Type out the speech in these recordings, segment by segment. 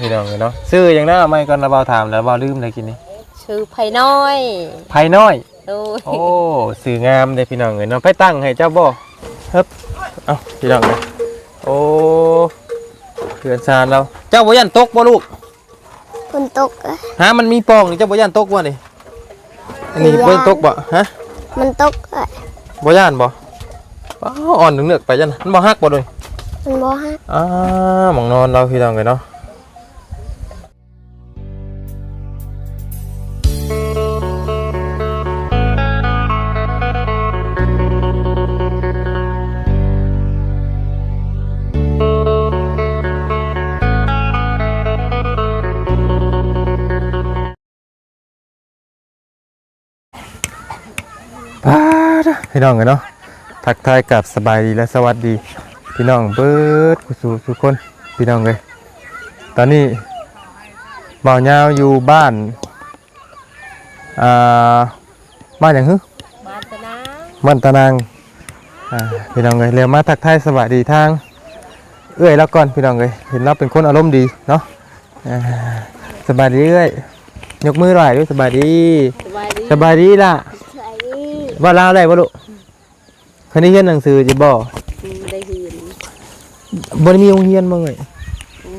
พี่น้องเนาะซื้ออย่างนั้นไม่ก่อนระเบาถามแล้วเบาลืมเลยกินนี่ชื่อไผ่น้อยไผ่น้อยโดยโอ้สื่องามเลยพี่น้องเอ้ยเนาะไปตั้งให้เจ้าบ่ฮึบเอ้าพี่น้องเอ้ยโอ้เพื่อนซานเราเจ้าบ่ยันตกบ่ลูกฝนตกอะฮะมันมีปองนี่เจ้าบ่ยันตกบ่นี่อันนี้บ่ยันตกบ่ฮะมันตกอะบ่ย่านบ่อ้าวอ่อนถึงเนือกไปจังนะมันบ่ฮักบ่เลยมันบ่ฮักอ้าหมองนอนเราพี่น้องเอ้ยเนาะ พี่น้องเอ้ยเนาะทักทายกับสบายดีและสวัสดี พี่น้องเบิดกุสู่ทุกคนพี่น้องเลยตอนนี้บ่าวยาวอยู่บ้านอ่าบ้านอย่างฮึบ้านตะนาบ้านตะนางอ่าพี่น้องเลยเรียกมาทักทายสวัสดีทาง เอื้อยแล้วก่อนพี่น้องเลยเห็นเราเป็นคนอารมณ์ดีเนาะอ่าสบายดีเอื้อยยกมือไหวด้วยสบายดีสบายดีสบายดีล่ะส วยดีว่าลาวได้บ่ลูกคันนี้เรียนหนังสือจะบ่อืมได้เห็นบ่ได้มีโรงเรียนบ่เอ่ย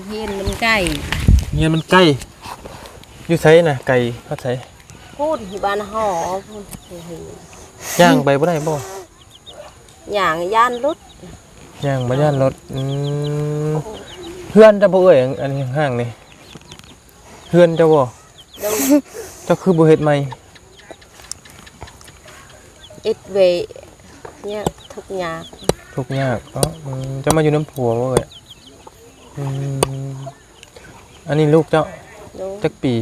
เห็นมันใกล้เฮียนมันใกล้อยู่ไสน่ะไกลเขาไสพูดที่บ้านหอพูดเห็นย่างไปบ่ได้บ่อย่างย่านรถย่างบ่ย่านรถอืมเพื่อนเจะบ่เอ่ยอันนี้ห่างๆนี่เพื่อนเจ้าบ่โดยเจ้าคือบ่เฮ็ดใหม่ อิดเวเนี่ยทุกอย่างทุกข์ยากเนาะอืมเจะมาอยู่น้ำผัวบ่เอ่ยอืมอันนี้ลูกเจ้าโดยจักปี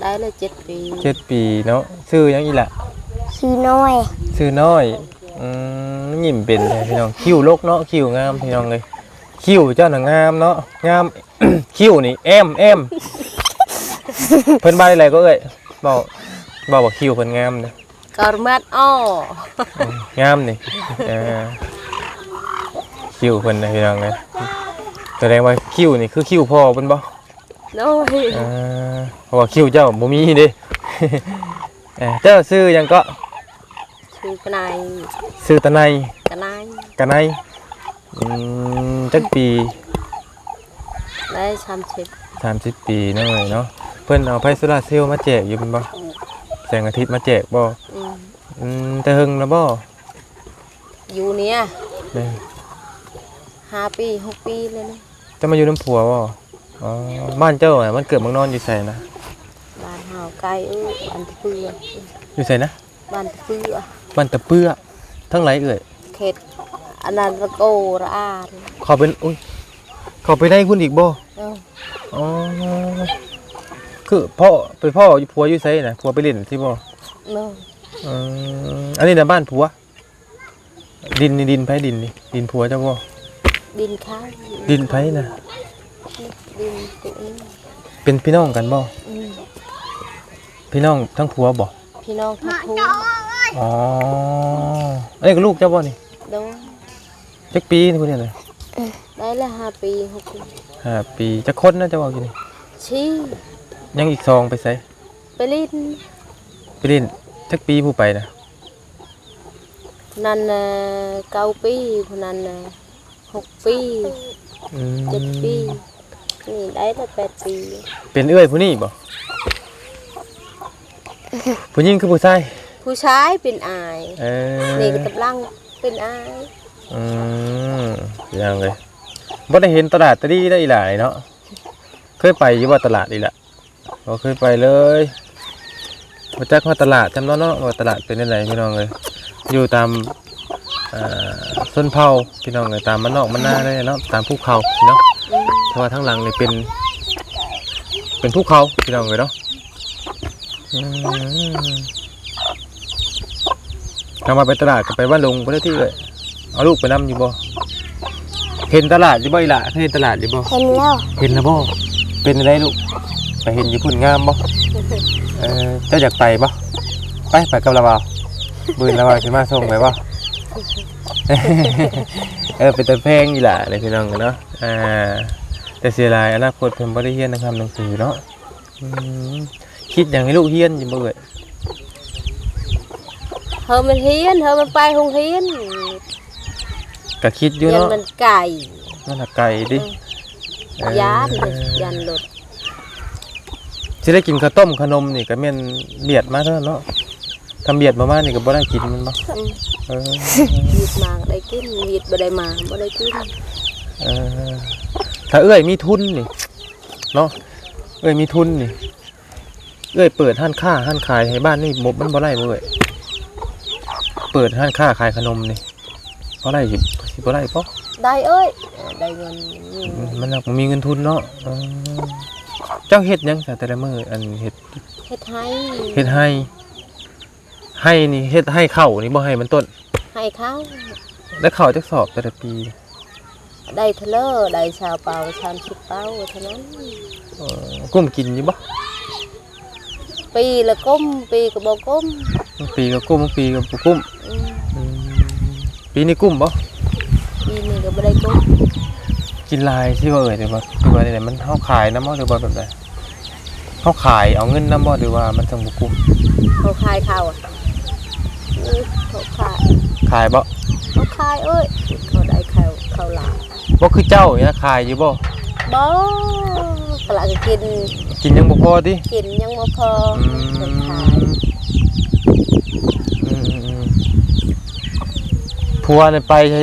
ได้เลยเจ็ดปีเจ็ดปีเนาะชื่อหยังอีหล่ะชื่อน้อยชื่อน้อยอืมยิ้มเป็นเลยพี่น้องคิ้วลกเนาะคิ้วงามพี่น้องเลยคิ้วเจ้าน่ะงามเนาะงาม คิ้วนี่แอมแอมเพิ่นบายอะไรก็เอ้ยบอกบอกว่าคิวเพิ่นงามนะ กอรมัดอ้องามนี่เออคิวเพิ่นนะพี่น้องนะแสดงว่าคิวนี่คือคิวพ่อเพิ่นบ่โดยเออเพราะว่าคิวเจ้าบ่มีเด้ เออเจ้าซื้อหยังก็ชื่อกนายซื้อตะไนกนายกะไนอืมจักปีได้ชามเช็ด30ปีนั่นเลยเนาะเพิ่นเอาไฟโซลาร์เซลล์มาแจกอยู่เพิ่นบ่ แสงอาทิตย์มาแจกบ่อืมอืมแต่หึงแล้วบ่อยู่เนี่ยแม่นห้าปีหกปีเลยนะจะมาอยู่น้ำผัวบ่อ๋อบ้านเจ้าอะมันเกิดเมืองนอนอยู่ไสนะบ้านเฮาไกลเออบ้านตะเปืออยู่ไสนะบ้านตะเปือบ้านตะเปื้อทั้งหลายเอ่ยเขตอนันตโกระอาดขอเป็นอุ้ยขอไปได้คุณอีกบ่เออ อ๋อ คือพ่อไปพ่ออยู่ผัวอยู่ไสนะผัวไปเล่นที่บ่เนาะอืมอันนี้น่ะบ้านผัว ดินนี่ดินไผดินนี่ดินผัวเจ้าบ่ดินข้าวดินไผน่ะดินตัวนี้เป็นพี่น้องกันบ่อืมพี่น้องทั้งผัวบ่พี่น้องทักทูอ๋ออันนี้ก็ลูกเจ้าบ่นี่โดนจักปีนี่พุ่นเนี่ยน่ะได้ละห้าปีหกปีห้าปีจักคนน่ะเจ้าว่าอยู่นี่ชี้ ยังอีกซองไปไสไปลิ้นไปเล่นจักปีผู้ไปนะนั่นน่ะเก้าปีผู้นั้นน่ะหกปีอืมเจ็ดปีนี่ได้ละแปดปีเป็นเอื้อยผู้นี้บ่ผู้หญิงคือผู้ชายผู้ชายเป็นอายเออนี่ก็กำลังเป็นอายอืมยังเลยบ่ได้เห็นตลาดตะดีได้อีหลายเนาะเคยไปอยู่ว่าตลาดอีหละ บ่เคยไปเลยบ่จักว่าตลาดจำเนาะเนาะว่าตลาดเป็นจังไดพี่น้องเลยอยู่ตามอ่าส้นเผาพี่น้องเลยตามมันนอกมันหน้าเลยเนาะตามภูเขาเนาะอืมเพราะว่าทั้งหลังนี่เป็น เป็นภูเขาพี่น้องเลยเนาะอืมกลับมาไปตลาดก็ไปบ้านลงไปได้ที่เลยเอาลูกไปนำอยู่บ่เห็นตลาดอยู่บ่อีหล่ะเคยเห็นตลาดอยู่บ่เห็นแล้วเห็นแล้วบ่เป็นอะไรลูก ไปเห็นอยู่พุ่นงามบ่เออเจ้าอยากไปบ่ไปไปกับเราบ่าวบืนเราบ่าวสิมาส่งไปบ่เออเป็นตะแพงอีหล่ะเลยพี่น้องเนาะอ่าแต่เสียดายอนาคตเพิ่นบ่ได้เรียนนะครับหนังสือเนาะอืมคิดอย่างให้ลูกเรียนอยู่บ่เอ่ยเฮามันเฮียนเฮามันไปโรงเรียนก็คิดอยู่ยันเนาะมันไก่นั่นน่ะไก่ดิเออยานเลยยันหลุด สิได้กินข้าวต้มขนมนี่ก็แม่นเบียดมาเด้อเนาะทำเบียดมามานี่ก็บ่ได้กินมันบ่อืมเออวีดมาก็ได้กินวีดบ่ได้มาบ่ได้กินเออถ้าเอ้ยมีทุนนี่เนาะเอ้ยมีทุนนี่เอ้ยเปิดห้านค้าห้านขายให้บ้านนี่หมบมันบ่ได้บ่เอ้ยเปิดห้านค้าขายขนมนี่บ่ได้สิสิบ่ได้ปะได้เอ้ยได้เงินนี่มันน่ะบ่มีเงินทุนเนาะ เออเจ้าเฮ็ดหยังซะแต่ละมื้ออันเฮ็ดเฮ็ดให้เฮ็ดให้ให้นี่เฮ็ดให้เข้าวนี่บ่ให้มันต้น ให้เขาแล้วเข้าวจักสอบแต่ละปี ได้เทเลอร์ได้ชาวเป่าชามสิบเป่าเท่านั้น เออกุ้มกินอยู่บ่ปีละก้มปีก็บ่ก้มบางปีก็กุ้มบางปีก็บ่กุ้มอืมอืมปีนี้กุ้มบ่ปีนี้ก็บ่ได้ก้ม กินลายที่ว่าเอ่ยหรือว่าหรือว่าไหนมันเฮาขายน้ำบ่หรือว่าแบบใดเฮาขายเอาเงินน้ำบ่หรือว่ามันจังบ่กุ้มเขาขายข้าวอะอือเขาขายขายบ่เขาขายเอ้ยเขาได้ข้าวข้าวหลามบ่คือเจ้าเนี่ยขายอยู่บ่บ่กะละก็กินกินยังบ่พอติกินยังบ่พออืมเพิ่นขายอืมอืมอืมผัวเนี่ยไปใช้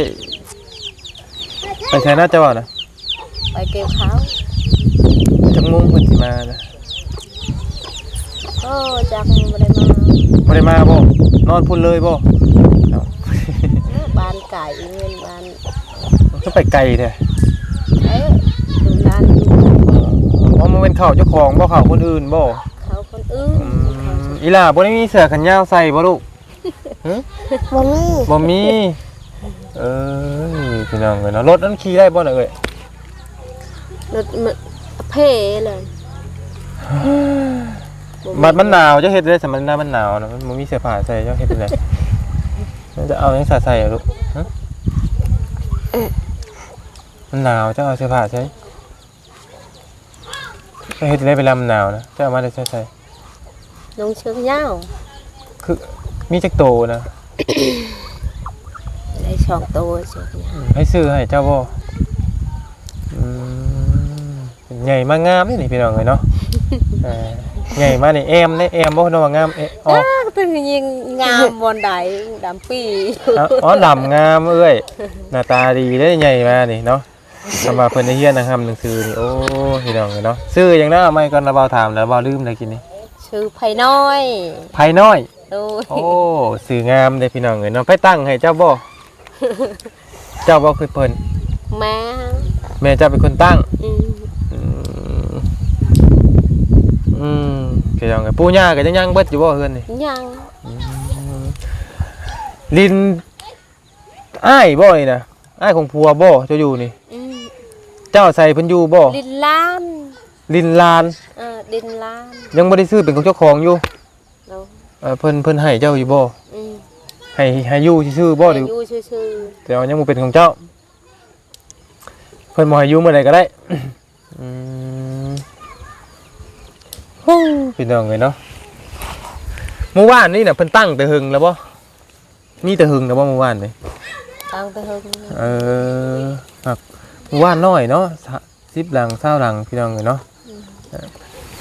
ไปใช้น่าจะว่านะ ไปเก็บข้าวจักโมงเพิ่นสิมานะโอ้จักบ่ได้มาบ่ได้มาบ่นอนพุ่นเลยบ่เอ้าบ้านไก่เงินบ้านก็ไปไกลแท้เอ้ยดูร้านอ๋อมันเป็นข้าวเจ้าของบ่ข้าวคนอื่นบ่เขาคนอื่นอืมอีหล่าบ่ได้มีเสื้อแขนยาวใส่บ่ลูกบ่มีบ่มี เอ้ยพี่น้องเอ้ยเนาะรถนั้นขี่ได้บ่น่ะเอ้ย รถมันเพ่เลยบัดมันหนาวจะเฮ็ดได้สมันหน้ามันหนาวนะมันบ่มีเสื้อผ้าใส่จะเฮ็ดได้มันจะเอาหยังใส่ใส่อะลูกฮะมันหนาวจะเอาเสื้อผ้าใส่จะเฮ็ดได้เวลามันหนาวนะจะเอามาได้ใส่ใส่ลงเชือกยาวคือมีจักโตนะได้สองตัวเชือกยาวให้ซื้อให้เจ้าบ่อืม ใหญ่มากงามนี่นี่พี่น้องเอ้ยเนาะเออใหญ่มานี่แอมนี่แอมบ่เนาะว่างามเอะอ๋อตึงยิงงามบนใดดำปีอ๋ออ๋อดำงามเอ้ยหน้าตาดีได้ใหญ่มานี่เนาะสำหรับเพิ่นได้เรียนนะครับหนังสือนี่โอ้พี่น้องเอ้ยเนาะซื้อหยังนะเอาไม่ก่อนระเบาถามแล้วเบาลืมได้กินนี่ชื่อไผ่น้อยภายน้อยโอ้ยโอ้สื่องามเด้พี่น้องเอ้ยเนาะไปตั้งให้เจ้าบ่เจ้าบ่คือเพิ่นแม่แม่เจ้าเป็นคนตั้งอืมอืม อืมพี่น้องเอ้ยปู่ย่าก็ยังยังเบิดอยู่บ่เฮือนนี่ยังลินอ้ายบ่นี่นะอ้ายของผัวบ่เจ้าอยู่นี่ อืมเจ้าใส่เพิ่นอยู่บ่ดินล้านลินลาน เออดินล้านยังบ่ได้ซื้อเป็นของเจ้าของอยู่เราเออเพิ่นเพิ่นให้เจ้าอยู่บ่อืมให้ให้อยู่ซื่อๆบ่หรืออายู่ชื่อแต่ว่ายังบ่เป็นของเจ้า เพิ่นบ่ให้อยู่เมื่อใดก็ได้ อืม ฮู้พี่น้องเอ้ยเนาะเมื่อวานนี่น่ะเพิ่นตั้งแต่หึงแล้วบ่มีแต่หึงแล้วบ่เมื่อวานนี่ๆตั้งแต่เฮิงเออครับเมื่อวานน้อยเนาะ10หลัง20หลังพี่น้องเอ้ยเนาะเออ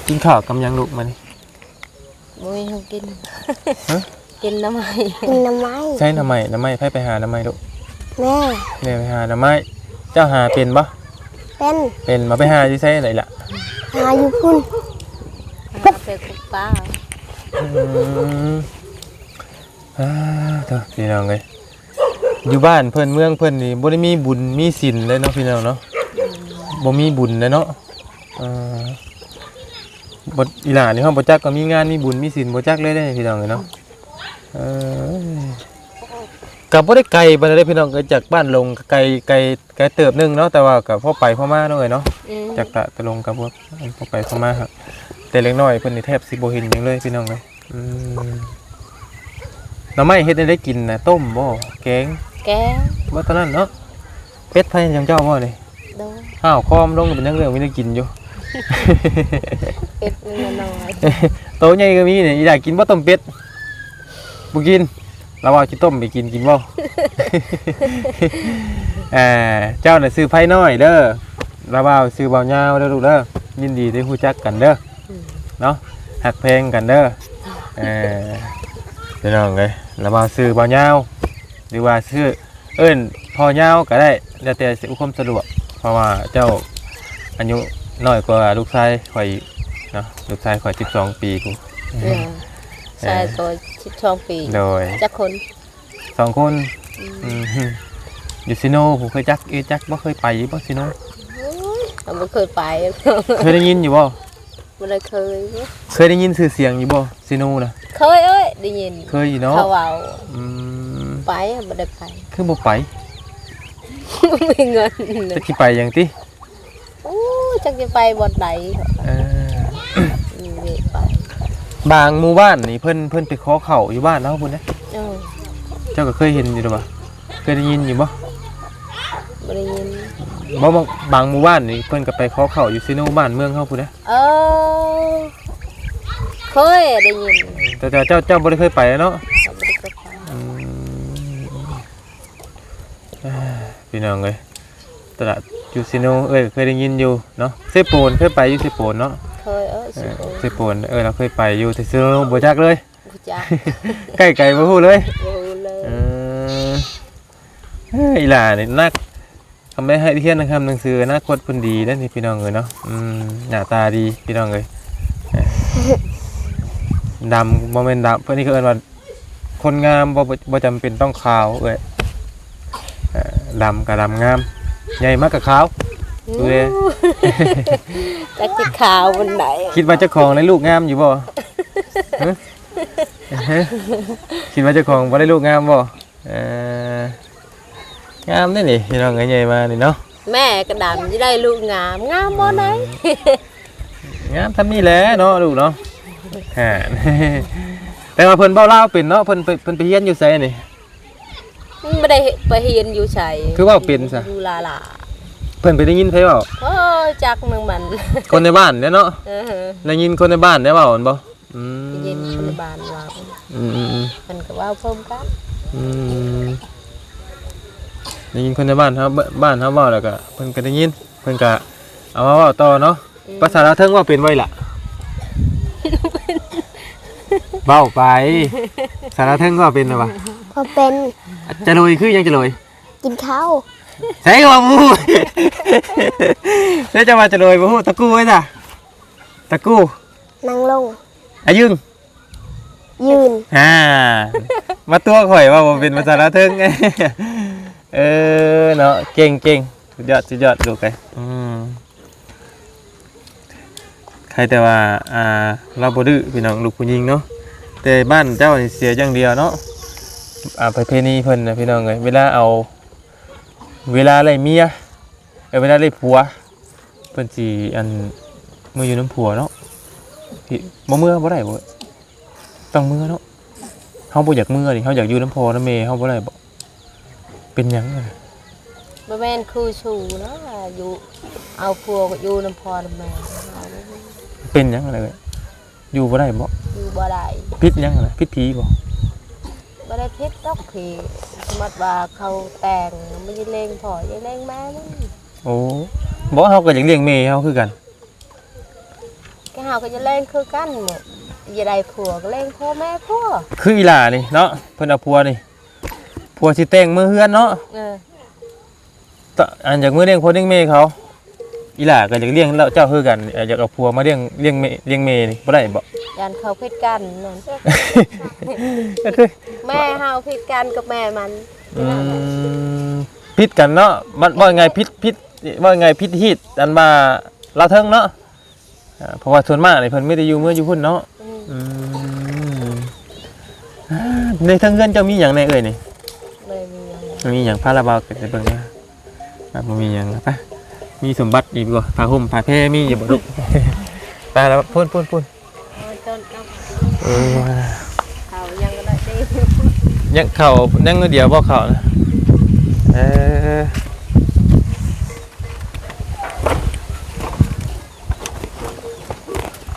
กินข้าวกำยังลูกมานี่บ่มีของกินฮะกินน้ำไม้กินน้ำไม้ใช้น้ำไม้น้ำไม้ไผไปหาน้ำไม้ลูกแม่แม่ไปหาน้ำไม้เจ้าหาเป็นบ่เป็นเป็นมาไปหาอยู่ไสไหนล่ะหาอยู่พุ่นหา ไปคุกป้าอืมอ่าเถอะพี่น้องเลยอยู่บ้านเพิ่นเมืองเพิ่นนี่บ่ได้มีบุญมีศีลเลยเนาะพี่น้องเนาะบ่มีบุญเลยเนาะเอ่าบ่อีหลานนี่เฮาบ่จักก็มีงานมีบุญมีศีลบ่จักเลยเด้พี่น้องเอ้ยเนาะเออก็บ่ได้ไกลปานใดเด้พี่น้องก็จากบ้านลงก็ไกลไกลไกลเติบหนึงเนาะแต่ว่าก็พอไปพอมาเนาะเอ้ยเนาะอืมจากตะตะลงกับพวกพวกไปเข้ามาครับ แต่เล็กน้อยเพิ่นนี่แทบสิบ่เห็นหยังเลยพี่น้องเลยอืมหน่อไม้เฮ็ดให้ได้กินน่ะต้มบ่แกงแกบ่ตอนนั้นเนาะเป็ดไผจังเจ้าบ่นี่โดนเฮข้าวคอมลงเป็นยังเรื่องไม่ได้กินอยู่ เป็ดมันน้อยโตใหญ่ก็มีเนี่ยอยากกินบ่ต้มเป็ดบ่กินเราว่าสิต้มไปกินกินบ่ เอ่อเจ้าน่ะซื้อไผน้อยเด้อเราว่าซื้อเบาเหยาวเด้อลูกเด้อยินดีได้ฮู้จักกันเด้อ เนาะหักเพลงกันเด้อเออพี่น้องเอ้ยเราว่าซื้อเบาเหยาวหรือว่าซื้อเอิ้นพอเหยาวก็ได้แล้วแต่สิความสะดวกเพราะว่าเจ้าอายุน้อยกว่าลูกชายข่อยอีกเนาะลูกชายข่อย12 ปีกูเออใช่ตัวชิดช่องปีโดยจักคนสองคนอืมฮึอยู่ซิโนผมเคยจักเอยจักบ่เคยไปบ่ซิโนเราไม่เคยไปเคยได้ยินอยู่บ่ ไม่ได้เคยเคยได้ยินชื่อเสียงอยู่บ่ซิโนนะเคยเอ้ยได้ยินเคยอยู่เนาะเขาเอาอืมไปไม่ได้ไป คือบ่ไปไม่มีเงินจะสิไปหยังติโอ้จักจะไปบ่อนใดเออมีเวไปบางหมู่บ้านนี่เพิ่นเพิ่นไปขอเข้าอยู่บ้านเนาะพุ่นนะเออเจ้าก็เคยเห็นอยู่หรือบ่เคยได้ยินอยู่บ่ไม่ได้ยิน บ่บางบางหมู่บ้านนี่เพิ่นก็ไปขอเข้าอยู่ซิโนบ้านเมืองเฮาพุ่นนะเออเคยได้ยินแต่แต่เจ้าเจ้าบ่ได้เคยไปเนาะเขาไม่ได้เคยไปอืมเอ้ยพี่น้องเอ้ยตลาดยูซิโนเอ้ยเคยได้ยินอยู่เนาะเซโปนเคยไปอยู่เซโปนเนาะเคยเอ้ยเอสิอโอ้เซโปนเออเราเคยไปอยู่แต่ซิโนบ่จักเลยกูจักใกล้ไกลบ่ฮู้เลยรู้เลยเออเฮ้ยอีหล่านี่นัก ทำได้ให้เทียนนะครับหนังสืออนาคตเพิ่นดีนั่นนี่พี่น้องเอ้ยเนาะอืมหน้าตาดีพี่น้องเอ้ยเออดำบ่แม่นดำเพิ่นนี่ก็เอิ้นว่าคนงามบ่บ่บ่จำเป็นต้องขาวเอ้ยเอ่อดำกับดำงาม ใหญ่มากกับขาวดูดิจักจะขาววันไหนคิดว่าเจ้าของได้ลูกงามอยู่บ่ฮะฮะคิดว่าเจ้าของบ่ได้ลูกงามบ่เอ่อ งามได้นี่พี่น้องเอ้ยใหญ่มานี่เนาะแม่กระดำจะได้ลูกงามงามบ่ไหนงามทำนี่แหละเนาะลูกเนาะฮะแต่ว่าเพิ่นเว้าลาวเป็นเนาะเพิ่นไปเพิ่นไปเรียนอยู่ไสนี่ไม่ได้ไปเฮียนอยู่ใส่คือว่าเป็นซะอยู่ลาลาเพิ่นไปได้ยินไผเว้าโอ้ยจักมึงมัน คนในบ้านเนี่ยเนาะเออได้ยินคนในบ้านได้เว้าอันบ่อืมเย็นคนในบ้านว่าอืมอืมอืมมันก็ว่าเพิ่มกันอืม ได้ยินคนในบ้านครับบ้านเขาเว้าแล้วก็เพิ่นก็ได้ยินเพิ่นก็เอามาเว้าต่อเนาะภาษาลาวเทิงว่าเป็นไว้ล่ะเว้าไปภาษาลาวเทิงว่าเป็นหรือเปล่าพอเป็นจะลอยคือยังจะลอยกินข้าวใส่ก็บ่ฮู้แล้วจะมาจะลอยบ่ฮู้ตะกู้ไว้จ้ะตะกู้นั่งลงอายึงยืนอ่ามาตัวข่อยว่าบ่เป็นภาษาลาวเทิง เออเนาะเก่งเก่งสุดยอดสุดยอดดูไปอืมใครแต่ว่าอ่าเราบ่ดื้อพี่น้องลูกผู้หญิงเนาะแต่บ้านเจ้านี่เสียอย่างเดียวเนาะอ่าประเพณีเพิ่นนะพี่น้องเอ้ยเวลาเอา เวลาไล่เมียเอ้ยเวลาไล่ผัวเพิ่นสิอันมืออยู่น้ำผัวเนาะพี่บ่เมื่อบ่ได้บ่ต้องเมื่อเนาะเฮาบ่อยากเมื่อนี่เฮาอยากอยู่น้ำพ่อน้ำแม่เฮาบ่ได้บ่ เป็นหยังอะบ่แม่นคือชูเนาะอยู่เอาพัวก็อยู่น้ำพอน้ำแม่เอาไว้เป็นหยังอะไรเว้ยอยู่บ่ได้บ่อยู่บ่ได้พิษหยังอะไรพิษผีบ่บ่ได้พิษดอกผีสมมติว่าเขาแต่งไม่ได้เลงพ่อยังเลงแม่มันโอ้บ่เฮาก็อยากเลี้ยงแม่เฮาคือกันก็เฮาก็จะเลงคือกันหมดอย่าได้ผัวก็เลงพ่อแม่พ่อคืออีหล่านี่เนาะเพิ่นเอาผัวนี่ ผัวสิแต่งมือเฮือนเนาะเออตะอันจากมือเลี้ยงพ่อเลี้ยงแม่เขาอีหล่าก็อยากเลี้ยงแล้วเจ้าคือกันเอ่ออยากเอาผัวมาเลี้ยงเลี้ยงแม่เลี้ยงแม่นี่บ่ได้บ่ ยันเขาพิดกันนั่นก็คือแม่เฮาพิดกันกับแม่มันอืมพิษกันเนาะมันว่าไงพิษพิษว่าไงพิษฮีดอันมาลาเทิงเนาะอ่าเพราะว่าส่วนมากนี่เพิ่นไม่ได้อยู่เมื่ออยู่พุ่นเนาะอืมอืมอ่าในเทั้งเงินเจ้ามีหยังในเอ่ยนี่ มันมีอย่างผ้าระเบาเกิดในเบื้องหนะแบบมันมีอย่างนะปะมีสมบัติอีกบ่ผ้าห่มผ้าแพรมีอยู่บ่ลูกไปแล้วพุ่นพุ่นพุ่นเขายังก็ได้ยังเข่านั่งเดียวบ่เข่านะเออ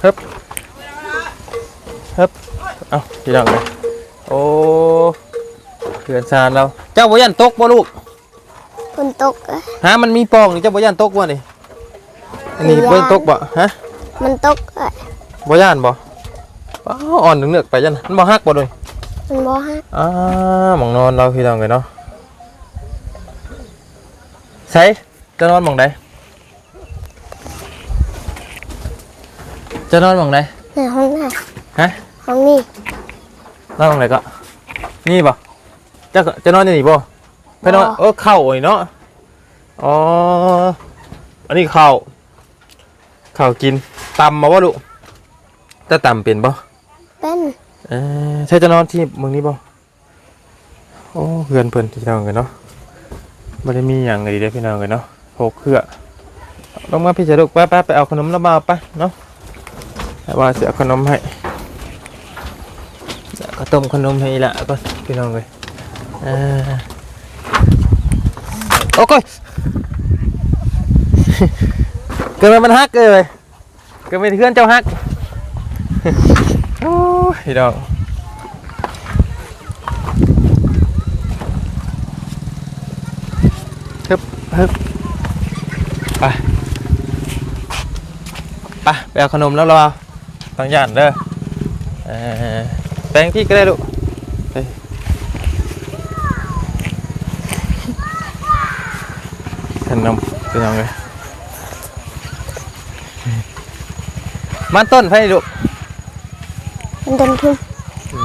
ฮึบฮึบเอาทีหลังเลยโอ้ ขื่อนซานเรา เจ้าบ่ยันตกบ่ลูกฝนตกอะฮะมันมีปองนี่เจ้าบ่ย่านตกบ่นี่อันนี้บ่ย่านตกบ่ฮะมันตกอะบ่ย่านบ่อ้าวอ่อนเนือกๆไปจังนะมันบ่ฮักบ่ด้วยมันบ่ฮักอ้าหมองนอนเราพี่น้องเลยเนาะใส่จะนอนหมองใดจะนอนหมองใดในห้องน่ะฮะห้องนี้นอนหมองใดก็นี่บ่ จะจะนอนอยู่นี่บ่ไปนอนเออเข้านี่เนาะอ๋ออันนี้เข้าเข้ากินตำมาบ่ลูกจะตำเป็นบ่เป็นเออใช่จะนอนที่เมืองนี้บ่โอ้เพื่อนเพิ่นพี่น้องกันเนาะบ่ได้มีหยังเลยเด้อพี่น้องกันเนาะหกเครือลงมาพี่จะลูกไปไปไปเอาขนมแล้วมาเอาไปเนาะแต่ว่าสิเอาขนมให้แล้วก็ต้มขนมให้ละก็พี่น้องเลยเออ โอ้ยเกิดมามันฮักเลยเกิดมาเพื่อนเจ้าฮักโอ้ยพี่น้องฮึบฮึบไปไปไปเอาขนมแล้วเราเอาต้องย่านเด้อเออแปลงที่ก็ได้ลูกไป ขนมไปยังไงมันต้นไผ่ลูกมันเดินขึ้นอื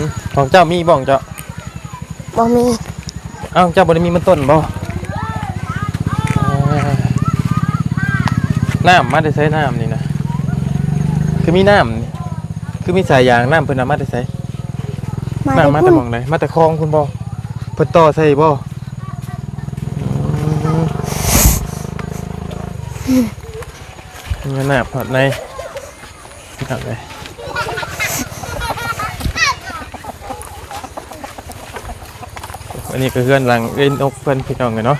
มของเจ้ามีบ่ของเจ้าบ่มีเอ้าเจ้าบ่ได้มีมันต้นบ่เอ่อน้ำมาได้ใช้น้ำนี่นะคือมีน้ำนี่คือมีสายยางน้ำเพิ่นเอามาได้ใช้มาน้ำมาได้แต่พุ่นหมองไหนมาแต่คลองคุณบ่เพิ่นต่อใส่บ่อืม มีน้ำพอดในครับเลยอันนี้ก็เพื่อนหลังเล่นนกเพื่อนพี่น้องกันเนาะ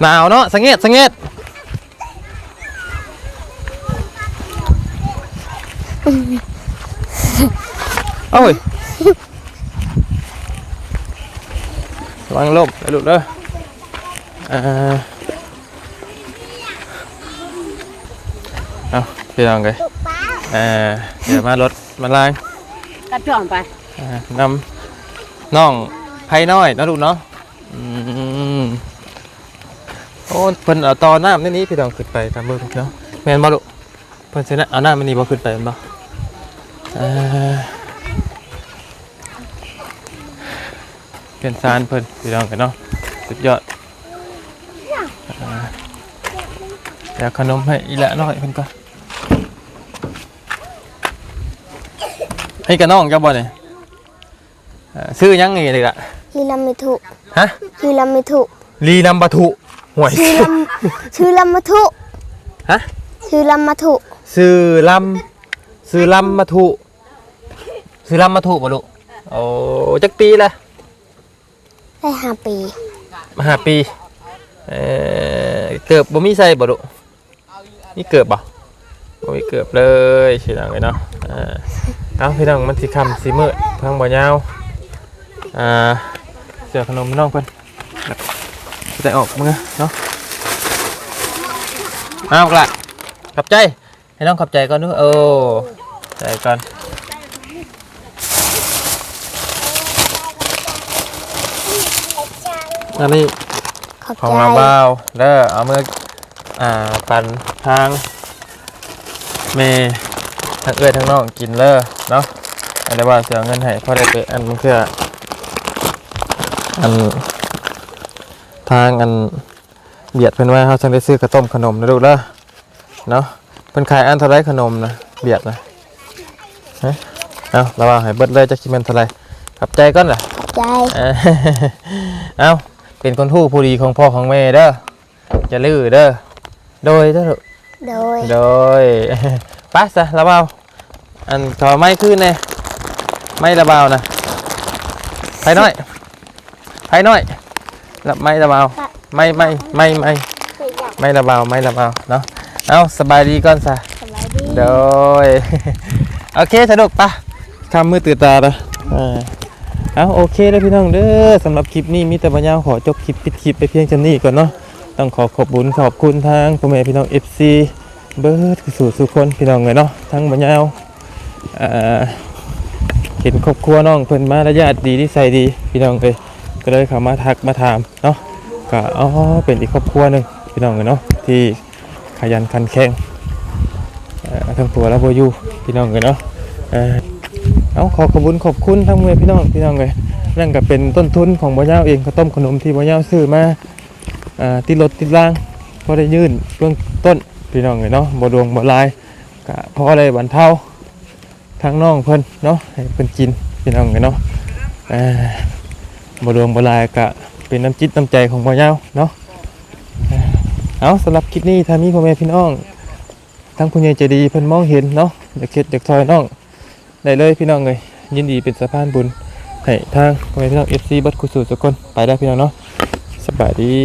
หนาวเนาะสังเกตสังเกตโอ้ยระวังลมไปหลูกเด้ออ่า พี่น้องเลยเอ่อเดี๋ยวมารถมาล้างกัดจ่องไปอ่านำน้องไผ่น้อยเนาะลูกเนาะอืมโอ้เพิ่นเอาตอน้ำนี่นี้พี่น้องขึ้นไปตามเบอร์เนาะแม่นบ่ลูกเพิ่นสินะเอาน้ำมันนี่บ่ขึ้นไปแม่นบ่เอ่อเป็นซานเพิ่นพี่น้องกันเนาะสุดยอดอ่าเดี๋ยวขนมให้อีละน้อยเพิ่นก่อน ให้กับน้องเจ้าบ่เนี่ยเอ่อซื้อยังไงเลยล่ะฮีลำมิถุฮะฮีลำมิถุลีลำบะทุห่วยชื่อลำชื่อลำมะทุฮะชื่อลำมะทุซื้อลำซื้อลำมาทุซื้อลำมาทุบ่ลูกโอ้จักปีละ ได้ห้าปีมาหาปี เอ่อเกือบบ่มีใส่บ่ลูกนี่เกือบบ่บ่มีเกือบเลยสิน้องเลยเนาะเอ่า เอาพี่น้องมันสิค่ำสิมืดเพิ่งบ่ยาวอ่าเสือขนมน้องเพิ่นจะออกมือเนาะเอาละขอบใจให้น้องขอบใจก่อนด้วยโอ้ใจก่อนอันนี้ขอบของใจเราเบาเด้อเอามืออ่าปันทางเม ทั้งเอ้ยทั้งน้องกินเลอเนาะอันนี้ว่าเสียเงินให้พอได้ไปอันมันคืออันทางอันเบียดเพิ่นไว้เขาจังได้ซื้อกระต้มขนมนะลูกเด้อเนาะเพิ่นขายอันเท่าไรขนมนะเบียดนะฮะเอาระวังให้เบิดเลยจะคิดมันเท่าไรขับใจก่อนล่ะขอบใจเอ้ยเอาเป็นคนทู่ผู้ดีของพ่อของแม่เด้อจะลื้อเด้อโดยเด้อลูกโดยโดย ไปซะระเบาอันขอไม้ขึ้นเน่ไม่ระเบานะไผ่น้อยไผ่น้อยระไม่ระเบาไม่ไม่ไม่ไม่ไม่ระเบาไม่ระเบาเนาะเอาสบายดีก่อนซะสบายดีโดยโอเคสนุกปะคำมือตื่นตาละอ่าเอาโอเคเลยพี่น้องเด้อสำหรับคลิปนี้มีแต่ปัญญาขอจบคลิปปิดคลิปไปเพียงจำนี้ก่อนเนาะต้องขอขอบบุญขอบคุณทางพ่อแม่พี่น้อง FC เบิร์ดสู่สุคนพี่น้องเลยเนาะทั้งปัญญาอ่าเห็นครอบครัวน้องเพิ่นมาระยะดีที่ใส่ดีพี่น้องเลยก็เลยเข้ามาทักมาถามเนาะก็อ๋อเป็นอีกครอบครัวหนึ่งพี่น้องเลยเนาะที่ขยันขันแข็งทั้งตัวและโบอยูพี่น้องกันเนาะเออเอาขอขอบคุณขอบคุณทั้งเมื่อพี่น้องพี่น้องเลยนั่นก็เป็นต้นทุนของบ่ย่าเองข้าวต้มขนมที่บ่ย่าซื้อมาอ่าติดรถติดล่างพอได้ยื่นเบื้องต้น พี่น้องเลยเนาะบ่ดวงบ่ลายก็พอได้บรรเทาทางน้องเพิ่นเนาะให้เพิ่นกินพี่น้องเลยเนาะบ่ดวงบ่ลายก็เป็นน้ำจิตน้ำใจของบ่อย่าเนาะเออเอาสำหรับคลิปนี้ถ้ามีพ่อแม่พี่น้องทั้งผู้ใหญ่ใจดีเพิ่นมองเห็นเนาะอยากเฮ็ดอยากซอยน้องได้เลยพี่น้องเลยยินดีเป็นสะพานบุญให้ทางพ่อแม่พี่น้อง FC บัดคุสูทุกคนไปได้พี่น้องเนาะสบายดี